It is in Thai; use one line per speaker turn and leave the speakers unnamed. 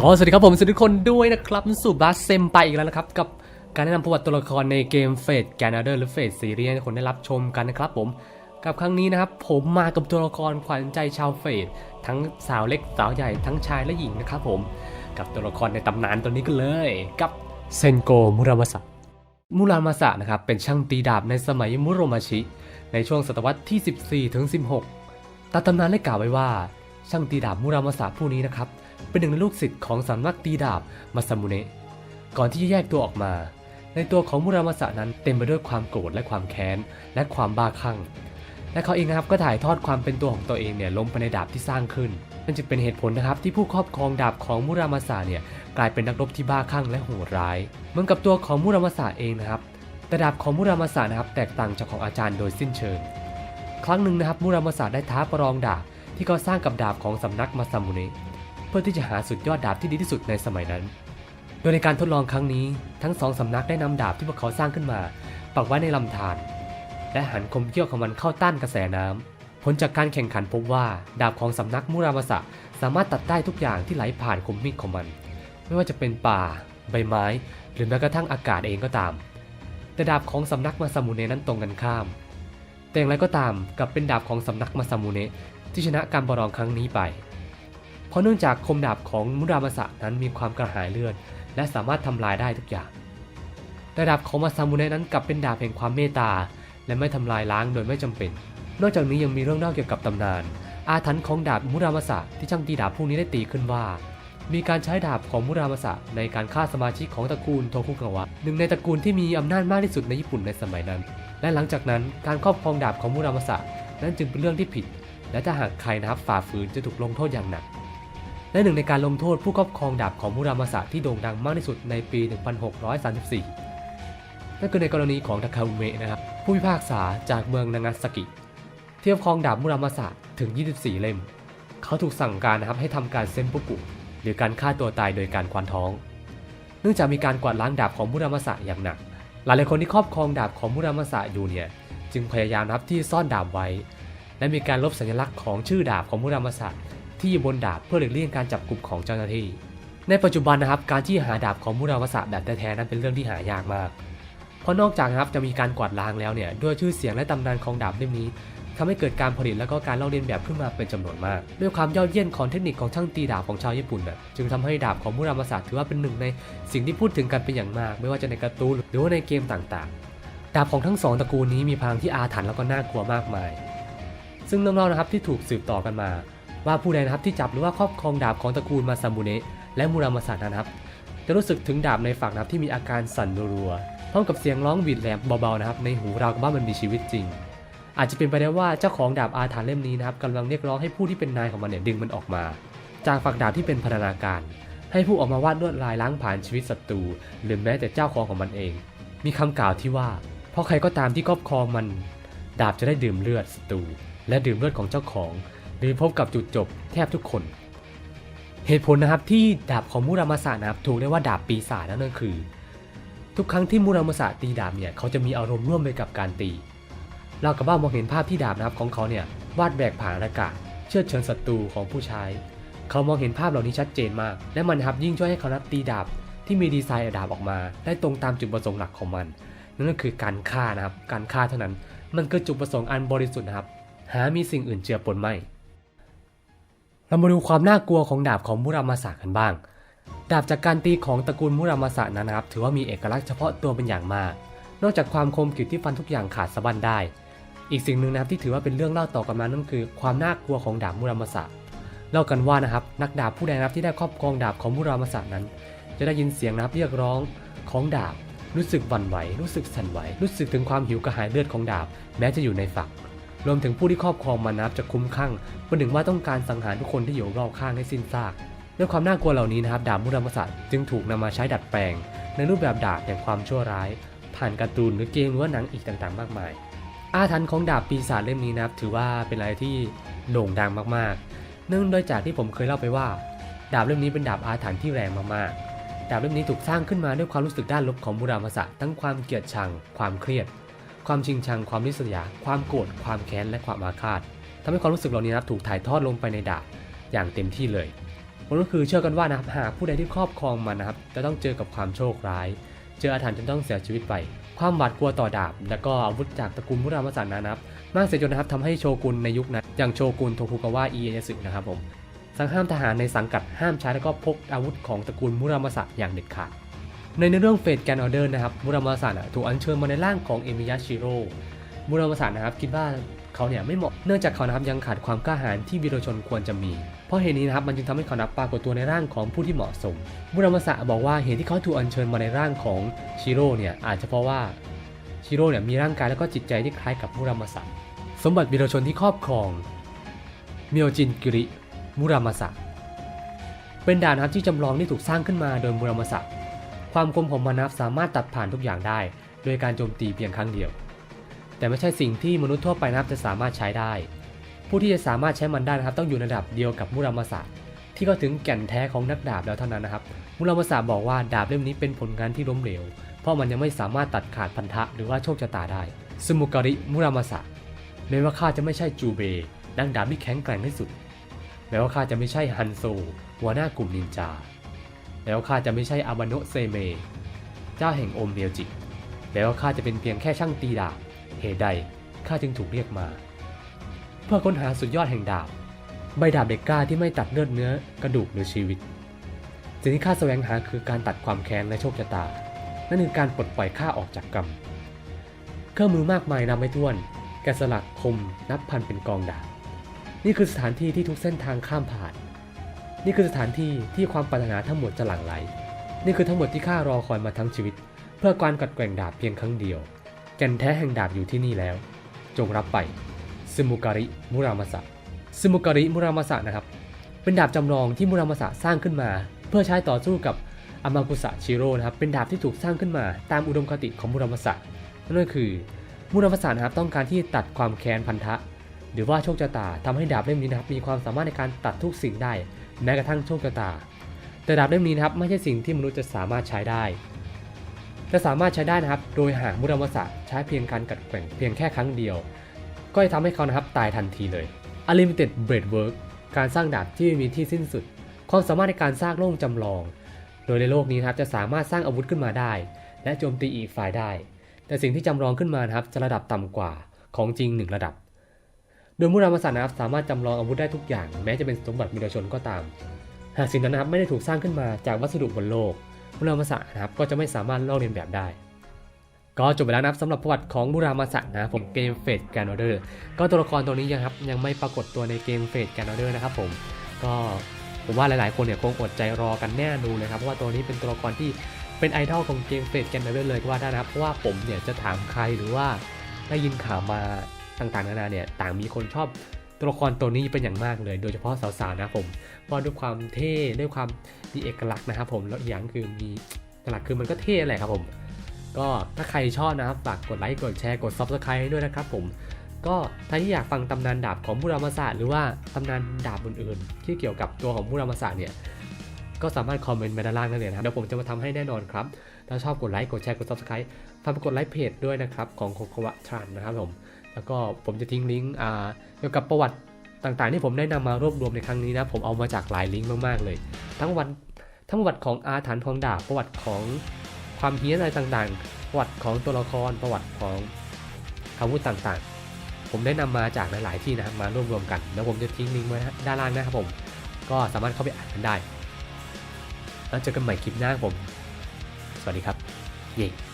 ก็สวัสดีครับผมสวัสดีทุกคนด้วยนะครับสู่บาสเซมไปอีกแล้วนะครับ กับการแนะนำประวัติตัวละครในเกมเฟดแกนเดอร์หรือเฟดซีรีส์ให้คนได้รับชมกันนะครับผม กับครั้งนี้นะครับ ผมมากับตัวละครขวัญใจชาวเฟดทั้งสาวเล็กสาวใหญ่ทั้งชายและหญิงนะครับผม กับตัวละครในตำนานตัวนี้กันเลย กับเซนโกมุรามาสะมุรามาสะนะครับเป็นช่างตีดาบในสมัยมุโรมาชิ ในช่วงศตวรรษที่ 14ถึง16ตามตำนานได้กล่าวไว้ว่า ช่างตีดาบมุรามาสะผู้นี้นะครับ เป็นหนึ่งในลูกศิษย์ของสำนักตีดาบมาซามุเนะก่อนที่จะแยกตัวออกมา ในตัวของมุรามาสะนั้นเต็มไปด้วยความโกรธและความแค้น และความบ้าคลั่ง และเขาเองนะครับก็ถ่ายทอดความเป็นตัวของตัวเองเนี่ยลงไปในดาบที่สร้างขึ้นนั่นจึงเป็นเหตุผลนะครับที่ผู้ครอบครองดาบของมุรามาสะเนี่ยกลายเป็นนักรบที่บ้าคลั่งและโหดร้ายเหมือนกับตัวของมุรามาสะเองนะครับแต่ดาบของมุรามาสะนะครับแตกต่างจากของอาจารย์โดยสิ้นเชิง ครั้งหนึ่งนะครับมุรามาสะได้ท้าประลองดาบที่เขาสร้างกับดาบของสำนักมาซามุเนะ เพื่อที่จะหาสุดยอดดาบที่ดีที่สุดในสมัยนั้น โดยในการทดลองครั้งนี้ ทั้งสองสำนักได้นำดาบที่พวกเขาสร้างขึ้นมา ปักไว้ในลำธารและหันคมเขี้ยวของมันเข้าต้านกระแสน้ำผลจากการแข่งขันพบว่า ดาบของสำนักมุรามาสะสามารถตัดได้ทุกอย่างที่ไหลผ่านคมมีดของมัน ไม่ว่าจะเป็นป่า ใบไม้ หรือแม้กระทั่งอากาศเองก็ตาม แต่ดาบของสำนักมาซามุเนะนั้นตรงกันข้าม แต่อย่างไรก็ตามกับเป็นดาบของสำนักมาซามุเนะที่ชนะการประลองครั้งนี้ไป เพราะเนื่องจากคมดาบของมุรามาสะนั้นมีความกระหายเลือด และสามารถทำลายได้ทุกอย่างแต่ดาบของมาซามุเนะนั้นกลับเป็นดาบแห่งความเมตตา และไม่ทำลายล้างโดยไม่จำเป็น นอกจากนี้ยังมีเรื่องเล่าเกี่ยวกับตำนาน อาถรรพ์ของดาบมุรามาสะที่ช่างตีดาบผู้นี้ได้ตีขึ้นว่า มีการใช้ดาบของมุรามาสะในการฆ่าสมาชิกของตระกูลโทคุกาวะหนึ่งในตระกูลที่มีอำนาจมากที่สุดในญี่ปุ่นในสมัยนั้น และหลังจากนั้นการครอบครองดาบของมุรามาสะนั้นจึงเป็นเรื่องที่ผิด และถ้าหากใครนะครับฝ่าฝืนจะถูกลงโทษอย่างหนัก และหนึ่งในการลงโทษผู้ครอบครองดาบของมุรามาสะที่โด่งดังมากที่สุดในปี 1634 นั่นคือในกรณีของทาคาอุเมะนะครับผู้พิพากษาจากเมืองนางาซากิเที่ครอบครองดาบมุรามาสะถึง 24 เล่ม เขาถูกสั่งการนะครับให้ทำการเซนปุกุ หรือการฆ่าตัวตายโดยการควานท้อง เนื่องจากมีการกวาดล้างดาบของมุรามาสะอย่างหนัก หลายๆคนที่ครอบครองดาบของมุรามาสะอยู่เนี่ยจึงพยายามนะครับที่ซ่อนดาบไว้ และมีการลบสัญลักษณ์ของชื่อดาบของมุรามาสะ ที่อยู่บนดาบเพื่อหลีกเลี่ยงการจับกลุ่มของเจ้าหน้าที่ ในปัจจุบันนะครับการที่หาดาบของมุรามาสะแบบแท้ๆนั้นเป็นเรื่องที่หายากมาก เพราะนอกจากนะครับจะมีการกวาดล้างแล้วเนี่ยด้วยชื่อเสียงและตำนานของดาบเล่มนี้ทำให้เกิดการผลิตและก็การเล่าเรียนแบบขึ้นมาเป็นจำนวนมาก ด้วยความยอดเยี่ยมของเทคนิคของช่างตีดาบของชาวญี่ปุ่นน่ะจึงทำให้ดาบของมุรามาสะถือว่าเป็นหนึ่งในสิ่งที่พูดถึงกันเป็นอย่างมาก ไม่ว่าจะในการ์ตูนหรือว่าในเกมต่างๆ ดาบของทั้งสองตระกูลนี้มีพลังที่อาถรรพ์แล้วก็น่ากลัวมากมาย ซึ่งเรื่องเล่านะครับที่ถูกสืบต่อกันมา ว่าผู้ใดนะครับที่จับหรือว่าครอบครองดาบของตระกูลมาซามุเนะและมุรามาสะนะครับ จะรู้สึกถึงดาบในฝั่งนะครับที่มีอาการสั่นรัวๆพร้อมกับเสียงร้องหวีดแหลมเบาๆนะครับในหูเราวกับว่ามันมีชีวิตจริง อาจจะเป็นไปได้ว่าเจ้าของดาบอาถรรพ์เล่มนี้นะครับกำลังเรียกร้องให้ผู้ที่เป็นนายของมันเนี่ยดึงมันออกมา จากฝั่งดาบที่เป็นพันธนาการ ให้ผู้ออกมาวาดลวดลายล้างผ่านชีวิตศัตรูหรือแม้แต่เจ้าของของมันเอง มีคำกล่าวที่ว่า เพราะใครก็ตามที่ครอบครองมัน ดาบจะได้ดื่มเลือดศัตรูและดื่มเลือดของเจ้าของ หรือพบกับจุดจบแทบทุกคน เหตุผลนะครับที่ดาบของมุรามาสะนะครับถูกเรียกว่าดาบปีศาจนั่นก็คือ ทุกครั้งที่มุรามาสะตีดาบเนี่ยเขาจะมีอารมณ์ร่วมไปกับการตี เรากับว่ามองเห็นภาพที่ดาบนะครับของเขาเนี่ยวาดแบกผ่านอากาศเชื่อดเชิญศัตรูของผู้ใช้เขามองเห็นภาพเหล่านี้ชัดเจนมาก และมันนะครับยิ่งช่วยให้เขานับตีดาบที่มีดีไซน์ดาบออกมา ได้ตรงตามจุดประสงค์หลักของมัน นั่นก็คือการฆ่านะครับ การฆ่าเท่านั้น มันคือจุดประสงค์อันบริสุทธิ์นะครับ หามีสิ่งอื่นเจือปนไม่ เรามาดูความน่ากลัวของดาบของมุรามาสะกันบ้าง ดาบจากการตีของตระกูลมุรามาสะนั้นนะครับ ถือว่ามีเอกลักษณ์เฉพาะตัวเป็นอย่างมาก นอกจากความคมกริบที่ฟันทุกอย่างขาดสะบั้นได้ อีกสิ่งหนึ่งนะครับที่ถือว่าเป็นเรื่องเล่าต่อกันมานั่นคือ ความน่ากลัวของดาบมุรามาสะเล่ากันว่านะครับนักดาบผู้ใดนะครับที่ได้ครอบครองดาบของมุรามาสะนั้น จะได้ยินเสียงนะครับเรียกร้องของดาบ รู้สึกหวั่นไหว รู้สึกสั่นไหว รู้สึกถึงความหิวกระหายเลือดของดาบ แม้จะอยู่ในฝัก รวมถึงผู้ที่ครอบครองมันนะครับจะคุ้มข้างประหนึ่งว่าต้องการสังหารทุกคนที่อยู่รอบข้างให้สิ้นซากด้วยความน่ากลัวเหล่านี้นะครับดาบมุรามาสะจึงถูกนำมาใช้ดัดแปลง ในรูปแบบดาบแห่งความชั่วร้าย ผ่านการ์ตูนหรือเกมหรือว่าหนังอีกต่างๆ มากมาย อาถรรพ์ของดาบปีศาจเล่มนี้นะครับ ถือว่าเป็นอะไรที่โด่งดังมากๆ เนื่องด้วยจากที่ผมเคยเล่าไปว่า ดาบเล่มนี้เป็นดาบอาถรรพ์ที่แรงมากๆ ดาบเล่มนี้ถูกสร้างขึ้นมาด้วยความรู้สึกด้านลบของมุรามาสะทั้งความเกลียดชัง ความเครียด ความชิงชังความริษยา ความโกรธความแค้นและความอาฆาตทำให้ความรู้สึกเหล่านี้นะครับถูกถ่ายทอดลงไปในดาบอย่างเต็มที่เลยมันก็คือเชื่อกันว่านะครับหากผู้ใดที่ครอบครองมันนะครับจะต้องเจอกับความโชคร้าย เจออาถรรพ์จนต้องเสียชีวิตไป ความหวาดกลัวต่อดาบ และก็อาวุธจากตระกูลมุรามาสันนะครับมากเสียจนนะครับทำให้โชกุนในยุคนั้นอย่างโชกุนโทคุกาวะอิเอเยสึนะครับผมสั่งห้ามทหารในสังกัดห้ามใช้และก็พกอาวุธของตระกูลมุรามาสะอย่างเด็ดขาด ในเรื่องเฟดแกนออเดอร์นะครับมุรามาสะน่ะถูกอัญเชิญมาในร่างของเอมิยาชิโร่มุรามาสะนนะครับคิดว่าเขาเนี่ยไม่เหมาะเนื่องจากเขานะครับยังขาดความกล้าหาญที่วีรชนควรจะมี เพราะเหตุนี้นะครับมันจึงทำให้เขานับปรากฏตัวในร่างของผู้ที่เหมาะสม มุรามาสะบอกว่าเหตุที่เขาถูกอัญเชิญมาในร่างของชิโร่เนี่ยอาจจะเพราะว่าชิโร่เนี่ยมีร่างกายและก็จิตใจที่คล้ายกับมุรามาสะสมบัติวีรชนที่ครอบครองเมียวจินกิริมุรามาสะเป็นดาบนะครับที่จำลองที่ถูกสร้างขึ้นมาโดยมุรามาสะ ความคมของมันนะครับสามารถตัดผ่านทุกอย่างได้ โดยการโจมตีเพียงครั้งเดียว แต่ไม่ใช่สิ่งที่มนุษย์ทั่วไปนับจะสามารถใช้ได้ ผู้ที่จะสามารถใช้มันได้นะครับต้องอยู่ในระดับเดียวกับมุรามาสะที่เข้าถึงแก่นแท้ของนักดาบแล้วเท่านั้นนะครับ มุรามาสะบอกว่าดาบเล่มนี้เป็นผลงานที่ล้มเหลว เพราะมันยังไม่สามารถตัดขาดพันธะหรือว่าโชคชะตาได้สมุการิมุรามาสะแม้ว่าข้าจะไม่ใช่จูเบนักดาบที่แข็งแกร่งที่สุด แม้ว่าข้าจะไม่ใช่ฮันโซหัวหน้ากลุ่มนินจา แล้วข้าจะไม่ใช่อาบาโนะเซเม เจ้าแห่งโอมเมียวจิ แล้วข้าจะเป็นเพียงแค่ช่างตีดาบ เหตุใดข้าจึงถูกเรียกมา เพื่อค้นหาสุดยอดแห่งดาบ ใบดาบเด็กกล้าที่ไม่ตัดเลือดเนื้อกระดูกหรือชีวิต สิ่งที่ข้าแสวงหาคือการตัดความแค้นและโชคชะตา นั่นคือการปลดปล่อยข้าออกจากกรรม เครื่องมือมากมายนับไม่ถ้วน แกะสลักคมนับพันเป็นกองดาบ นี่คือสถานที่ที่ทุกเส้นทางข้ามผ่าน นี่คือสถานที่ที่ความปรารถนาทั้งหมดจะหลั่งไหล นี่คือทั้งหมดที่ข้ารอคอยมาทั้งชีวิต เพื่อการกัดแกว่งดาบเพียงครั้งเดียว แก่นแท้แห่งดาบอยู่ที่นี่แล้ว จงรับไปซึมุการิมุรามาสะซึมุการิมุรามาสะนะครับ เป็นดาบจำลองที่มุรามาสะสร้างขึ้นมา เพื่อใช้ต่อสู้กับอามากุสะชิโร่นะครับ เป็นดาบที่ถูกสร้างขึ้นมาตามอุดมคติของมุรามาสะนั่นก็คือมุรามาสะนะครับต้องการที่ตัดความแค้นพันธะ หรือว่าโชคชะตาทำให้ดาบเล่มนี้นะครับมีความสามารถในการตัดทุกสิ่งได้ แม้กระทั่งโชคชะตา แต่ดาบเล่มนี้นะครับไม่ใช่สิ่งที่มนุษย์จะสามารถใช้ได้จะสามารถใช้ได้นะครับ โดยหากมุรามาสะใช้เพียงการกัดแกว่งเพียงแค่ครั้งเดียว ก็จะทำให้เขานะครับตายทันทีเลย Unlimited Blade Work การสร้างดาบที่ไม่มีที่สิ้นสุด ความสามารถในการสร้างโล่งจำลอง โดยในโลกนี้นะครับจะสามารถสร้างอาวุธขึ้นมาได้ และโจมตีอีกฝ่ายได้ แต่สิ่งที่จำลองขึ้นมานะครับจะระดับต่ำกว่าของจริงหนึ่งระดับ โดยมุรามาสะนะครับสามารถจำลองอาวุธได้ทุกอย่าง แม้จะเป็นสมบัติมิรชนก็ตาม หากสิ่งนั้นนะครับไม่ได้ถูกสร้างขึ้นมาจากวัสดุบนโลก มุรามาสะนะครับก็จะไม่สามารถลอกเลียนแบบได้ ก็จบไปแล้วนะครับสำหรับประวัติของมุรามาสะนะผมเกมเฟดแกนอเดอร์ก็ตัวละครตัวนี้ยังครับยังไม่ปรากฏตัวในเกมเฟดแกนอเดอร์นะครับผมก็ผมว่าหลายๆ คนเนี่ยคงอดใจรอกันแน่ดูเลยครับเพราะว่าตัวนี้เป็นตัวละครที่เป็นไอดอลของเกมเฟดแกนอเดอร์เลยก็ว่าได้นะครับเพราะว่าผมเนี่ยจะถามใครหรือว่าได้ยินข่าวมา ต่างๆนานาเนี่ยต่างมีคนชอบตัวละครตัวนี้เป็นอย่างมากเลย โดยเฉพาะสาวๆนะผมเพราะด้วยความเท่ด้วยความมีเอกลักษณ์นะครับผมแล้วอีกอย่างคือมีหลักคือมันก็เท่แหละครับผม ก็ถ้าใครชอบนะครับฝากกดไลค์กดแชร์กด Subscribe ด้วยนะครับผมก็ถ้าที่อยากฟังตำนานดาบของมุรามาสะหรือว่าตำนานดาบอื่นๆ ที่เกี่ยวกับตัวของมุรามาสะเนี่ยก็สามารถคอมเมนต์มาด้านล่างได้เลยนะครับเดี๋ยวผมจะมาทำให้แน่นอนครับ ถ้าชอบกดไลค์กดแชร์กด Subscribe ฝากกดไลค์เพจด้วยนะครับของโคควะทรันนะครับผม แล้วก็ผมจะทิ้งลิงก์เกี่ยวกับประวัติต่างๆ ที่ผมได้นำมารวบรวมในครั้งนี้นะ ผมเอามาจากหลายลิงก์มากๆเลย ทั้งวันทั้งประวัติของอาถรรพ์ของดาบประวัติของความเฮี้ยนอะไรต่างๆ ประวัติของตัวละครประวัติของอาวุธต่างๆ ผมได้นำมาจากหลายๆที่นะครับมารวบรวมกันแล้วผมจะทิ้งลิงก์ไว้ด้านล่างนะครับผม ก็สามารถเข้าไปอ่านกันได้ แล้วเจอกันใหม่คลิปหน้าผม สวัสดีครับ เย้